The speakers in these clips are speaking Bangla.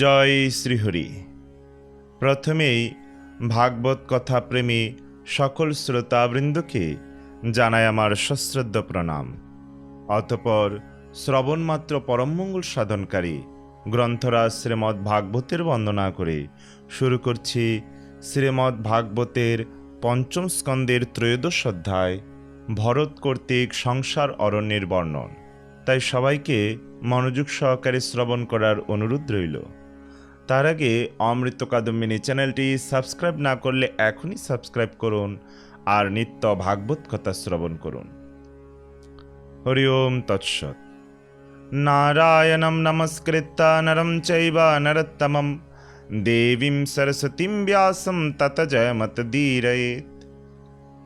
জয় শ্রীহরি। প্রথমেই ভাগবত কথা প্রেমী সকল শ্রোতাবৃন্দকে জানায় আমার সশ্রদ্ধ প্রণাম। অতপর শ্রবণমাত্র পরমমঙ্গল সাধনকারী গ্রন্থরাজ শ্রীমৎ ভাগবতের বন্দনা করে শুরু করছি শ্রীমৎ ভাগবতের পঞ্চম স্কন্দের ত্রয়োদশ অধ্যায়, ভরত কর্তৃক সংসার অরণ্যের বর্ণন। তাই সবাইকে মনোযোগ সহকারে শ্রবণ করার অনুরোধ রইল। তার আগে অমৃত কাদম্বিনী চ্যানেলটি সাবস্ক্রাইব না করলে এখনই সাবস্ক্রাইব করুন আর নিত্য ভাগবত কথা শ্রবণ করুন। হরি ওম তৎসৎ। নারায়ণম নমস্কৃত্য নরম চৈব নরোত্তমম। দেবীম সরস্বতীম ব্যাসম তত জয়মত দীরয়েত।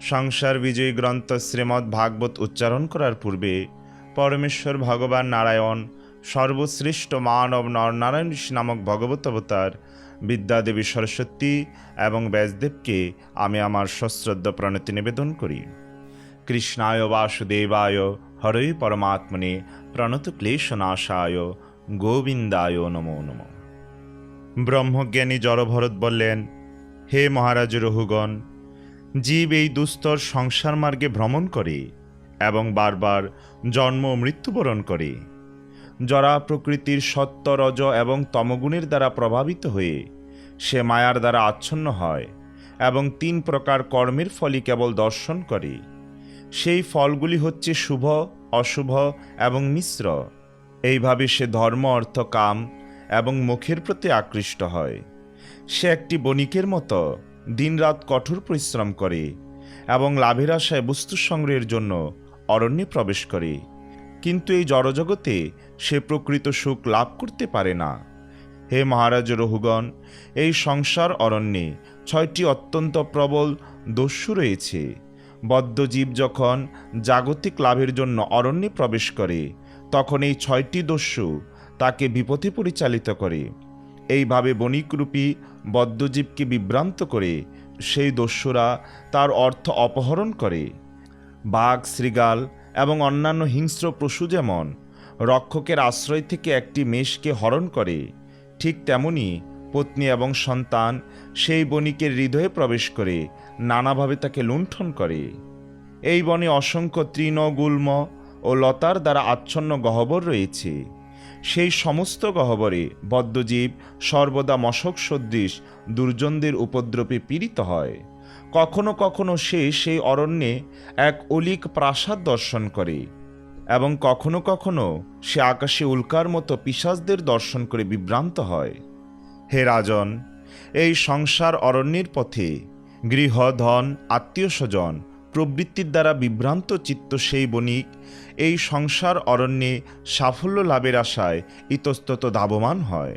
সংসার বিজয়ী গ্রন্থ শ্রীমদ্ ভাগবত উচ্চারণ করার পূর্বে পরমেশ্বর ভগবান নারায়ণ সর্বশ্রেষ্ঠ মানব নরনারায়ণ ঋষি নামক ভগবত অবতার, বিদ্যাদেবী সরস্বতী এবং ব্যাসদেবকে আমি আমার সশ্রদ্ধ প্রণতি নিবেদন করি। কৃষ্ণায় বাসুদেবায় হরৈ পরমাত্মনে প্রণত ক্লেশনাশায় গোবিন্দায় নমো নমঃ। ব্রহ্মজ্ঞানী জড়ভরত বললেন, হে মহারাজ রহুগণ জীব এই দুস্তর সংসার মার্গে ভ্রমণ করে এবং বারবার জন্ম মৃত্যুবরণ করে। জরা প্রকৃতির সত্য রজ এবং তমগুণের দ্বারা প্রভাবিত হয়ে সে মায়ার দ্বারা আচ্ছন্ন হয় এবং তিন প্রকার কর্মের ফলই কেবল দর্শন করে। সেই ফলগুলি হচ্ছে শুভ, অশুভ এবং মিশ্র। এইভাবে সে ধর্ম, অর্থ, কাম এবং মুখের প্রতি আকৃষ্ট হয়। সে একটি বণিকের মতো দিনরাত কঠোর পরিশ্রম করে এবং লাভের আশায় বস্তু সংগ্রহের জন্য অরণ্যে প্রবেশ করে। কিন্তু এই জড়জগতে সে প্রকৃত সুখ লাভ করতে পারে না। হে মহারাজ রহুগণ এই সংসার অরণ্যে ছয়টি অত্যন্ত প্রবল দস্যু রয়েছে। বদ্ধজীব যখন জাগতিক লাভের জন্য অরণ্যে প্রবেশ করে, তখন এই ছয়টি দস্যু তাকে বিপথে পরিচালিত করে। এইভাবে বণিকরূপী বদ্ধজীবকে বিভ্রান্ত করে সেই দস্যুরা তার অর্থ অপহরণ করে। বাঘ, শৃগাল এবং অন্যান্য হিংস্র পশু যেমন রক্ষকের আশ্রয় থেকে একটি মেষকে হরণ করে। ঠিক তেমনি পত্নী এবং সন্তান সেই বণিকের হৃদয়ে প্রবেশ করে, নানাভাবে তাকে লুণ্ঠন করে। এই বনে অসংখ্য তৃণ, গুল্ম ও লতার দ্বারা আচ্ছন্ন গহ্বর রয়েছে। সেই সমস্ত গহ্বরে বদ্ধজীব সর্বদা মশক সদৃশ দুর্জনদের উপদ্রবে পীড়িত হয়। কখনো কখনো সে সেই অরণ্যে এক অলিক প্রাসাদ দর্শন করে। এবং কখনো কখনো সে আকাশে উল্কার মতো পিসাজদের দর্শন করে বিভ্রান্ত হয়। হে রাজন, এই সংসার অরণ্যের পথে গৃহ, ধন, আত্মীয় স্বজন প্রবৃত্তির দ্বারা বিভ্রান্ত চিত্ত সেই বণিক, এই সংসার অরণ্যে সাফল্য লাভের আশায় ইতস্তত ধাবমান হয়।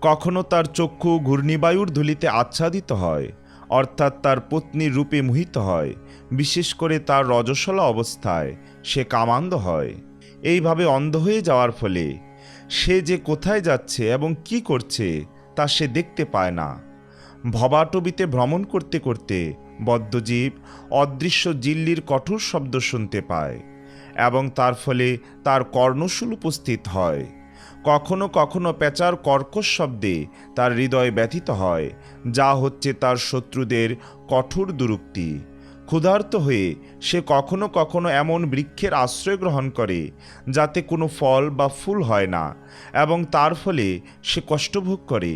কখনো তার চক্ষু ঘূর্ণিবায়ুর ধুলিতে আচ্ছাদিত হয়, অর্থাৎ তার পত্নীর রূপে মোহিত হয়, বিশেষ করে তার রজস্বলা অবস্থায় সে কামান্ধ হয়। এইভাবে অন্ধ হয়ে যাওয়ার ফলে সে যে কোথায় যাচ্ছে এবং কি করছে তা সে দেখতে পায় না। ভবাটবিতে ভ্রমণ করতে করতে বদ্ধজীব অদৃশ্য জিল্লির কঠোর শব্দ শুনতে পায় এবং তার ফলে তার কর্ণশূল উপস্থিত হয়। কখনো কখনো পেঁচার কর্কশ শব্দে তার হৃদয় ব্যথিত হয়, যা হচ্ছে তার শত্রুদের কঠোর দুরুক্তি। ক্ষুধার্ত হয়ে সে কখনো কখনো এমন বৃক্ষের আশ্রয় গ্রহণ করে, যাতে কোনো ফল বা ফুল হয় না, এবং তার ফলে সে কষ্টভোগ করে।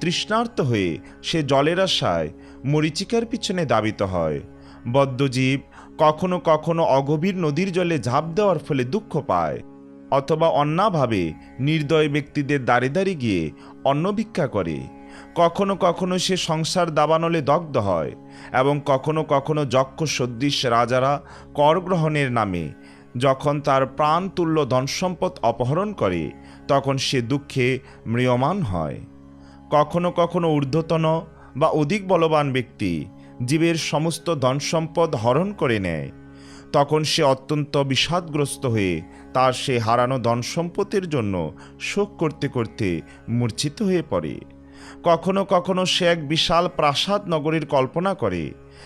তৃষ্ণার্ত হয়ে সে জলের আশায় মরিচিকার পিছনে দাবিত হয়। বদ্ধজীব কখনো কখনো অগভীর নদীর জলে ঝাঁপ দেওয়ার ফলে দুঃখ পায়, অথবা অন্যাভাবে নির্দয় ব্যক্তিদের দাঁড়ে দাঁড়িয়ে গিয়ে অন্ন ভিক্ষা করে। কখনো কখনো সে সংসার দাবানলে দগ্ধ হয় এবং কখনো কখনো যক্ষ সদৃশ রাজারা কর গ্রহণের নামে যখন তার প্রাণ তুল্য ধনসম্পদ অপহরণ করে, তখন সে দুঃখে ম্রিয়মান হয়। কখনো কখনো ঊর্ধ্বতন বা অধিক বলবান ব্যক্তি জীবের সমস্ত ধনসম্পদ হরণ করে নেয়। তখন সে অত্যন্ত বিষাদগ্রস্ত হয়ে তার সে হারানো ধনসম্পদের জন্য শোক করতে করতে মূর্ছিত হয়ে পড়ে। কখনো কখনো সে এক বিশাল প্রাসাদ নগরীর কল্পনা করে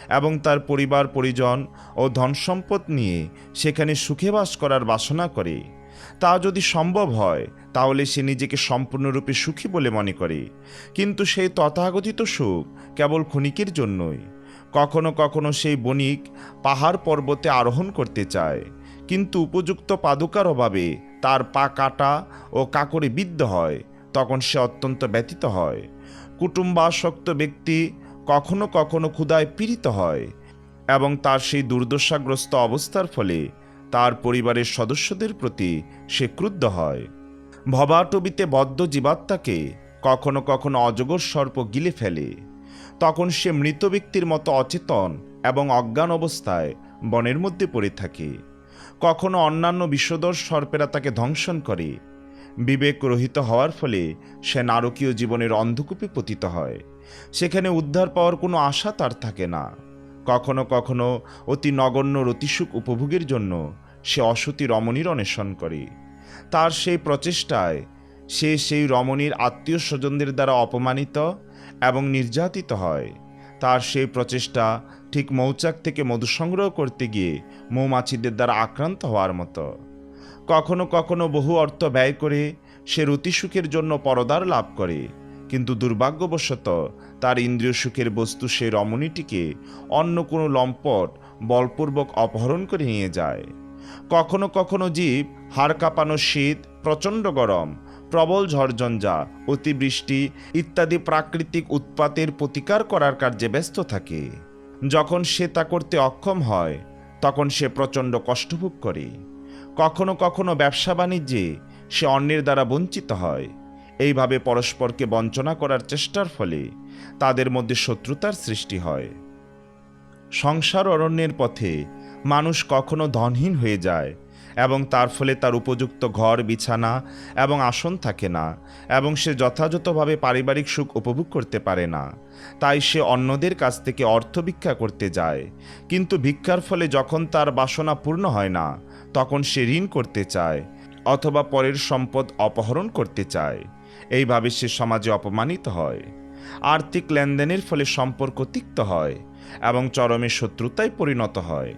এবং তার পরিবার, পরিজন ও ধনসম্পদ নিয়ে সেখানে সুখে বাস করার বাসনা করে। তা যদি সম্ভব হয়, তাহলে সে নিজেকে সম্পূর্ণরূপে সুখী বলে মনে করে। কিন্তু সেই তথাগতিত সুখ কেবল ক্ষণিকের জন্যই। কখনো কখনো সেই বণিক পাহাড় পর্বতে আরোহণ করতে চায়, কিন্তু উপযুক্ত পাদুকার অভাবে তার পা কাটা ও কাকরে বিদ্ধ হয় তখন সে অত্যন্ত ব্যতীত হয়। কুটুম্বাসক্ত ব্যক্তি কখনো কখনো ক্ষুধায় পীড়িত হয় এবং তার সেই দুর্দশাগ্রস্ত অবস্থার ফলে তার পরিবারের সদস্যদের প্রতি সে ক্রুদ্ধ হয়। ভবাটবিতে বদ্ধ জীবাত্মাকে কখনো কখনো অজগর সর্প গিলে ফেলে। তখন সে মৃত ব্যক্তির মতো অচেতন এবং অজ্ঞান অবস্থায় বনের মধ্যে পড়ে থাকে। কখনো অন্যান্য বিষদর সর্পেরা তাকে ধ্বংসন করে বিবেক রহিত হওয়ার ফলে সে নারকীয় জীবনের অন্ধকূপে পতিত হয়। সেখানে উদ্ধার পাওয়ার কোনো আশা তার থাকে না। কখনো কখনো অতি নগণ্য রতিসুখ উপভোগের জন্য সে অসতী রমণীর অন্বেষণ করে। তার সেই প্রচেষ্টায় সে সেই রমণীর আত্মীয় স্বজনদের দ্বারা অপমানিত এবং নির্যাতিত হয়। তার সেই প্রচেষ্টা ঠিক মৌচাক থেকে মধু সংগ্রহ করতে গিয়ে মৌমাছিদের দ্বারা আক্রান্ত হওয়ার মতো। কখনো কখনো বহু অর্থ ব্যয় করে সে রতিসুখের জন্য পরদার লাভ করে। কিন্তু দুর্ভাগ্যবশত তার ইন্দ্রিয় সুখের বস্তু সে রমণীটিকে অন্য কোনো লম্পট, বলপূর্বক অপহরণ করে নিয়ে যায়। কখনো কখনো জীব হাড় কাঁপানো শীত, প্রচণ্ড গরম, প্রবল ঝড়ঝঞ্ঝা, অতিবৃষ্টি ইত্যাদি প্রাকৃতিক উৎপাতের প্রতিকার করার কার্যে ব্যস্ত থাকে। যখন সে তা করতে অক্ষম হয়, তখন সে প্রচণ্ড কষ্টভোগ করে। কখনো কখনো ব্যবসা বাণিজ্যে সে অন্যের দ্বারা বঞ্চিত হয়। এইভাবে পরস্পরকে বঞ্চনা করার চেষ্টার ফলে তাদের মধ্যে শত্রুতার সৃষ্টি হয়। সংসার অরণ্যের পথে মানুষ কখনো ধনহীন হয়ে যায় এবং তার ফলে তার উপযুক্ত ঘর, বিছানা এবং আসন থাকে না এবং সে যথাযথভাবে পারিবারিক সুখ উপভোগ করতে পারে না। তাই সে অন্যদের কাছ থেকে অর্থ ভিক্ষা করতে যায়। কিন্তু ভিক্ষার ফলে যখন তার বাসনা পূর্ণ হয় না তখন সে ঋণ করতে চায় অথবা পরের সম্পদ অপহরণ করতে চায়। এইভাবে সে সমাজে অপমানিত হয়। আর্থিক লেনদেনের ফলে সম্পর্ক তিক্ত হয় এবং চরমে শত্রুতায় পরিণত হয়।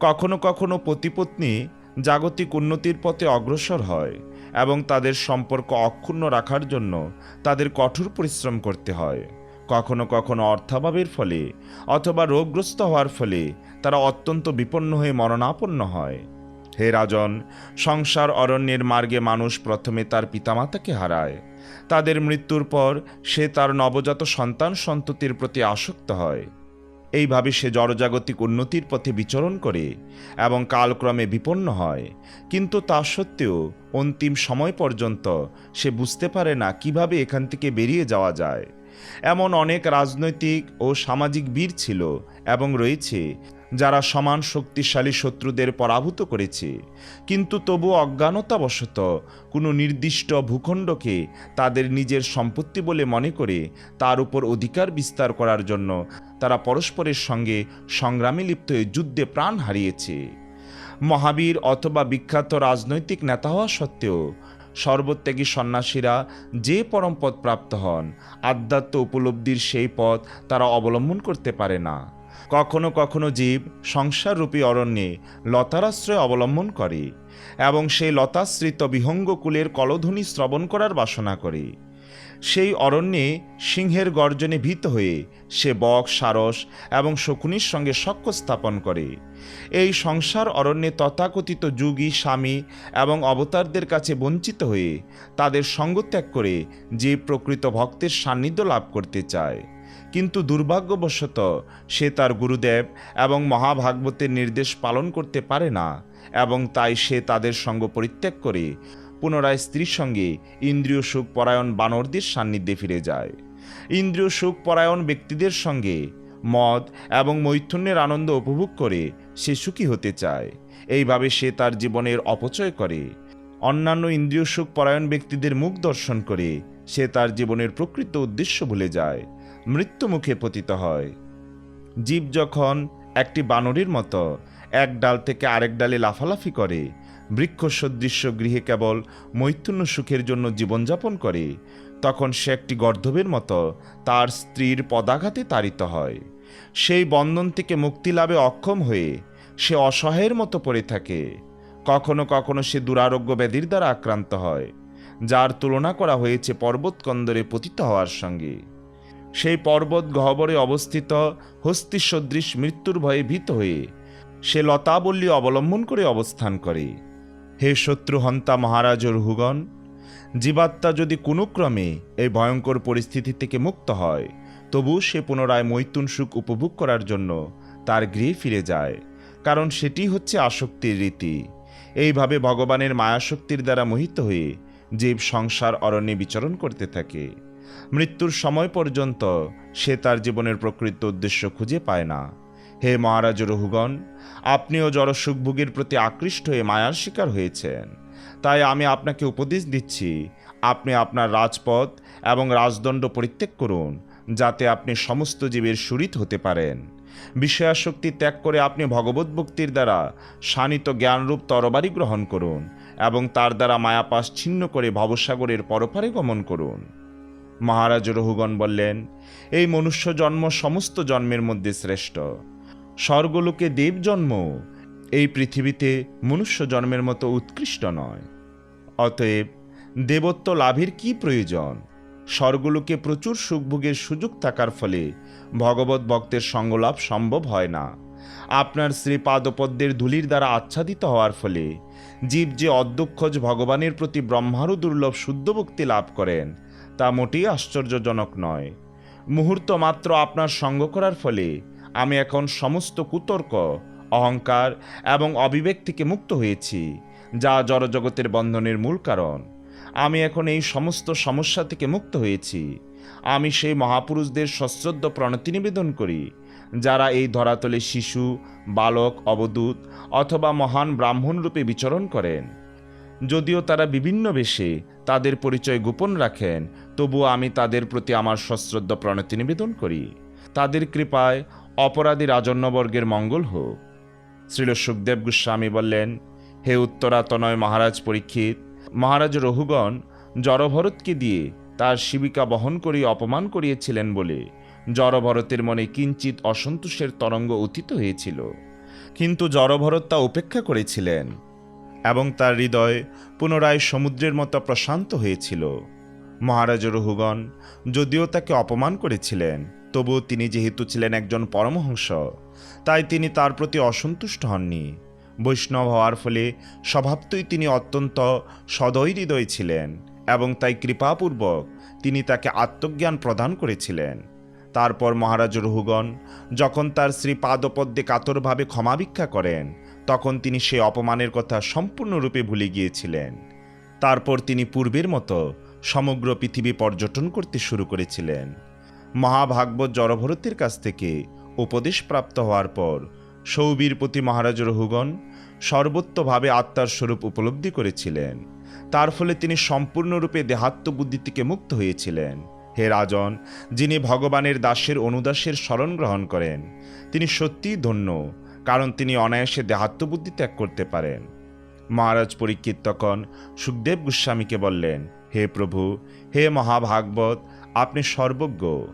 কখনো কখনো পতিপত্নী জাগতিক উন্নতির পথে অগ্রসর হয় এবং তাদের সম্পর্ক অক্ষুণ্ণ রাখার জন্য তাদের কঠোর পরিশ্রম করতে হয়। কখনো কখনো অর্থাভাবের ফলে অথবা রোগগ্রস্ত হওয়ার ফলে তারা অত্যন্ত বিপন্ন হয়ে মরণাপন্ন হয়। হে রাজন, সংসার অরণ্যের মার্গে মানুষ প্রথমে তার পিতামাতাকে হারায়। তাদের মৃত্যুর পর সে তার নবজাত সন্তান সন্ততির প্রতি আসক্ত হয়। এইভাবে সে জড়জাগতিক উন্নতির পথে বিচরণ করে এবং কালক্রমে বিপন্ন হয়। কিন্তু তা সত্ত্বেও অন্তিম সময় পর্যন্ত সে বুঝতে পারে না কীভাবে এখান থেকে বেরিয়ে যাওয়া যায়। এমন অনেক রাজনৈতিক ও সামাজিক বীর ছিল এবং রয়েছে যারা সমান শক্তিশালী শত্রুদের পরাভূত করেছে। কিন্তু তবু অজ্ঞানতাবশত কোনো নির্দিষ্ট ভূখণ্ডকে তাদের নিজের সম্পত্তি বলে মনে করে তার উপর অধিকার বিস্তার করার জন্য তারা পরস্পরের সঙ্গে সংগ্রামে লিপ্ত হয়ে যুদ্ধে প্রাণ হারিয়েছে। মহাবীর অথবা বিখ্যাত রাজনৈতিক নেতা হওয়া সত্ত্বেও সর্বত্যাগী সন্ন্যাসীরা যে পরম পদ প্রাপ্ত হন, আধ্যাত্ম উপলব্ধির সেই পথ তারা অবলম্বন করতে পারে না। কখনো কখনো জীব সংসাররূপী অরণ্যে লতারাশ্রয় অবলম্বন করে এবং সেই লতাশ্রিত বিহঙ্গকুলের কলধ্বনি শ্রবণ করার বাসনা করে। সেই অরণ্যে সিংহের গর্জনে ভীত হয়ে সে বক, সারস এবং শকুনির সঙ্গে সখ্য স্থাপন করে। এই সংসার অরণ্যে তথাকথিত যুগী, স্বামী এবং অবতারদের কাছে বঞ্চিত হয়ে তাদের সঙ্গত্যাগ করে যে প্রকৃত ভক্তের সান্নিধ্য লাভ করতে চায়। কিন্তু দুর্ভাগ্যবশত সে তার গুরুদেব এবং মহাভাগবতের নির্দেশ পালন করতে পারে না এবং তাই সে তাদের সঙ্গ পরিত্যাগ করে পুনরায় স্ত্রীর সঙ্গে ইন্দ্রিয় সুখ পরায়ণ বানরদের সান্নিধ্যে ফিরে যায়। ইন্দ্রিয় সুখ পরায়ণ ব্যক্তিদের সঙ্গে মদ এবং মৈথুন্যের আনন্দ উপভোগ করে সে সুখী হতে চায়। এইভাবে সে তার জীবনের অপচয় করে। অন্যান্য ইন্দ্রিয় সুখ পরায়ণ ব্যক্তিদের মুখ দর্শন করে সে তার জীবনের প্রকৃত উদ্দেশ্য ভুলে যায়। মৃত্যুমুখে পতিত হয়। জীব যখন একটি বানরের মতো এক ডাল থেকে আরেক ডালে লাফালাফি করে বৃক্ষ সদৃশ্য গৃহে কেবল মৈথুন্য সুখের জন্য জীবনযাপন করে, তখন সে একটি গর্ধবের মতো তার স্ত্রীর পদাঘাতে তাড়িত হয়। সেই বন্ধন থেকে মুক্তি লাভে অক্ষম হয়ে সে অসহায়ের মতো পড়ে থাকে। কখনো কখনো সে দুরারোগ্য ব্যাধির দ্বারা আক্রান্ত হয়, যার তুলনা করা হয়েছে পর্বতকন্দরে পতিত হওয়ার সঙ্গে। সেই পর্বত গহ্বরে অবস্থিত হস্তি সদৃশ মৃত্যুর ভয়ে ভীত হয়ে সে লতাবল্লী অবলম্বন করে অবস্থান করে। হে শত্রুহন্তা মহারাজ রহুগণ জীবাত্মা যদি কোনো ক্রমে এই ভয়ঙ্কর পরিস্থিতি থেকে মুক্ত হয়, তবু সে পুনরায় মৈতুন সুখ উপভোগ করার জন্য তার গৃহে ফিরে যায়, কারণ সেটি হচ্ছে আসক্তির রীতি। এইভাবে ভগবানের মায়াশক্তির দ্বারা মোহিত হয়ে জীব সংসার অরণ্যে বিচরণ করতে থাকে। মৃত্যুর সময় পর্যন্ত সে তার জীবনের প্রকৃত উদ্দেশ্য খুঁজে পায় না। হে মহারাজ রহুগণ আপনিও জড়সুখভোগের প্রতি আকৃষ্ট হয়ে মায়ার শিকার হয়েছেন। তাই আমি আপনাকে উপদেশ দিচ্ছি, আপনি আপনার রাজপথ এবং রাজদণ্ড পরিত্যাগ করুন, যাতে আপনি সমস্ত জীবের সুরিত হতে পারেন। বিষয়াশক্তি ত্যাগ করে আপনি ভগবত ভক্তির দ্বারা শানিত জ্ঞানরূপ তরবারি গ্রহণ করুন এবং তার দ্বারা মায়াপাশ ছিন্ন করে ভবসাগরের পরপারে গমন করুন। মহারাজ রহুগণ বললেন, এই মনুষ্য জন্ম সমস্ত জন্মের মধ্যে শ্রেষ্ঠ। স্বর্গলোকে দেব জন্ম, এই পৃথিবীতে মনুষ্য জন্মের মতো উৎকৃষ্ট নয়। অতএব দেবত্ব লাভের কি প্রয়োজন? স্বর্গলোকে প্রচুর সুখভোগের সুযোগ থাকার ফলে ভগবত ভক্তের সঙ্গলাভ সম্ভব হয় না। আপনার শ্রীপাদপদ্মের ধুলির দ্বারা আচ্ছাদিত হওয়ার ফলে জীব যে অধ্যক্ষজ ভগবানের প্রতি ব্রহ্মারও দুর্লভ শুদ্ধ ভক্তি লাভ করেন তা মোটেই আশ্চর্যজনক নয়। মুহূর্ত মাত্র আপনার সঙ্গ করার ফলে আমি এখন সমস্ত কুতর্ক, অহংকার এবং অবিবেক থেকে মুক্ত হয়েছি, যা জড়জগতের বন্ধনের মূল কারণ। আমি এখন এই সমস্ত সমস্যা থেকে মুক্ত হয়েছি। আমি সেই মহাপুরুষদের সশ্রদ্ধ প্রণতি নিবেদন করি, যারা এই ধরাতলে শিশু, বালক অবদূত অথবা মহান ব্রাহ্মণ রূপে বিচরণ করেন। যদিও তারা বিভিন্ন বেশে তাদের পরিচয় গোপন রাখেন তবুও আমি তাদের প্রতি আমার সশ্রদ্ধ প্রণতি নিবেদন করি। তাদের কৃপায় অপরাধী রাজন্যবর্গের মঙ্গল হোক। শ্রীল সুখদেব গোস্বামী বললেন, হে উত্তরাতনয় মহারাজ পরীক্ষিত, মহারাজ রহুগণ জড়ভরতকে দিয়ে তার শিবিকা বহন করে, অপমান করিয়েছিলেন বলে? জড়ভরতের মনে কিঞ্চিত অসন্তোষের তরঙ্গ উত্থিত হয়েছিল। কিন্তু জড়ভরত তা উপেক্ষা করেছিলেন। এবং তার হৃদয় পুনরায় সমুদ্রের মতো প্রশান্ত হয়েছিল। মহারাজ রহুগণ যদিও তাকে অপমান করেছিলেন, তবুও তিনি যেহেতু ছিলেন একজন পরমহংস, তাই তিনি তার প্রতি অসন্তুষ্ট হননি। বৈষ্ণব হওয়ার ফলে স্বভাবতই তিনি অত্যন্ত সদয় হৃদয় ছিলেন এবং তাই কৃপাপূর্বক তিনি তাকে আত্মজ্ঞান প্রদান করেছিলেন। তারপর মহারাজ রহুগণ যখন তার শ্রী পাদপদ্মে কাতরভাবে ক্ষমা ভিক্ষা করেন তখন তিনি সে অপমানের কথা সম্পূর্ণরূপে ভুলে গিয়েছিলেন। তারপর তিনি পূর্বের মতো সমগ্র পৃথিবী পর্যটন করতে শুরু করেছিলেন। মহাভাগবত জড়ভরতের কাছ থেকে উপদেশ প্রাপ্ত হওয়ার পর সৌবীর প্রতি মহারাজ রহুগণ সর্বত্রভাবে আত্মার স্বরূপ উপলব্ধি করেছিলেন। তার ফলে তিনি সম্পূর্ণরূপে দেহাত্ম বুদ্ধি থেকে মুক্ত হয়েছিলেন। হে রাজন, যিনি ভগবানের দাসের অনুদাসের স্মরণ গ্রহণ করেন, তিনি সত্যিই ধন্য। কারণ তিনি অনায়াসে দেহাত্মবুদ্ধি ত্যাগ করতে পারেন। মহারাজ পরীক্ষিত তখন সুখদেব গোস্বামীকে বললেন, হে প্রভু, হে মহাভাগবত, আপনি সর্বজ্ঞ।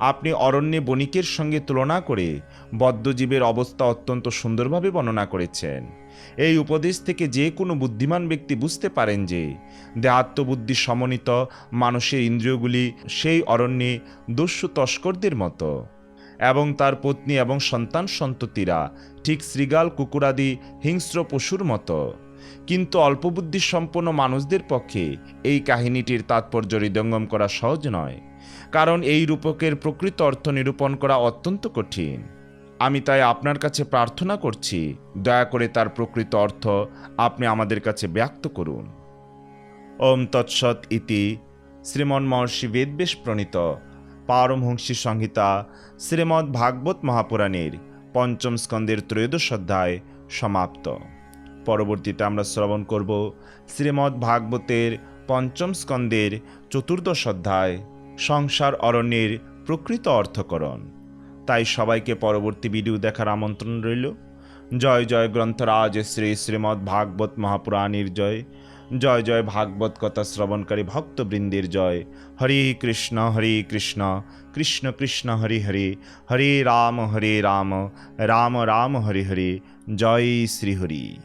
আপনি অরণ্যে বণিকের সঙ্গে তুলনা করে বদ্ধজীবের অবস্থা অত্যন্ত সুন্দরভাবে বর্ণনা করেছেন। এই উপদেশ থেকে যে কোনো বুদ্ধিমান ব্যক্তি বুঝতে পারেন যে, দেহাত্মবুদ্ধি সমন্বিত মানুষের ইন্দ্রিয়গুলি সেই অরণ্যে দস্যু তস্করদের মতো। এবং তার পত্নী এবং সন্তান সন্ততিরা, ঠিক শ্রীগাল কুকুরাদি হিংস্র পশুর মতো। কিন্তু অল্পবুদ্ধি সম্পন্ন মানুষদের পক্ষে এই কাহিনীটির তাৎপর্য হৃদয়ঙ্গম করা সহজ নয়, কারণ এই রূপকের প্রকৃত অর্থ নিরূপণ করা অত্যন্ত কঠিন। আমি তাই আপনার কাছে প্রার্থনা করছি, দয়া করে তার প্রকৃত অর্থ আপনি আমাদের কাছে ব্যক্ত করুন। ওম তৎসৎ ইতি। শ্রীমন মহর্ষি বেদবেশ প্রণীত। পারমহংসী সংহিতা, শ্রীমদ্ ভাগবত মহাপুরাণের পঞ্চম স্কন্দের ত্রয়োদশ অধ্যায় সমাপ্ত। পরবর্তীতে আমরা শ্রবণ করব শ্রীমদ্ ভাগবতের পঞ্চম স্কন্দের চতুর্দশ অধ্যায়, সংসার অরণ্যের প্রকৃত অর্থকরণ। তাই সবাইকে পরবর্তী ভিডিও দেখার আমন্ত্রণ রইল। জয় জয়, গ্রন্থরাজ, শ্রী শ্রীমদ্ ভাগবত মহাপুরাণীর জয়। জয় জয় ভাগবত কথা শ্রবণকারী ভক্তবৃন্দের জয়। হরে কৃষ্ণ হরে কৃষ্ণ কৃষ্ণ কৃষ্ণ, হরে হরে হরে রাম হরে রাম রাম রাম, হরে হরে, জয় শ্রীহরি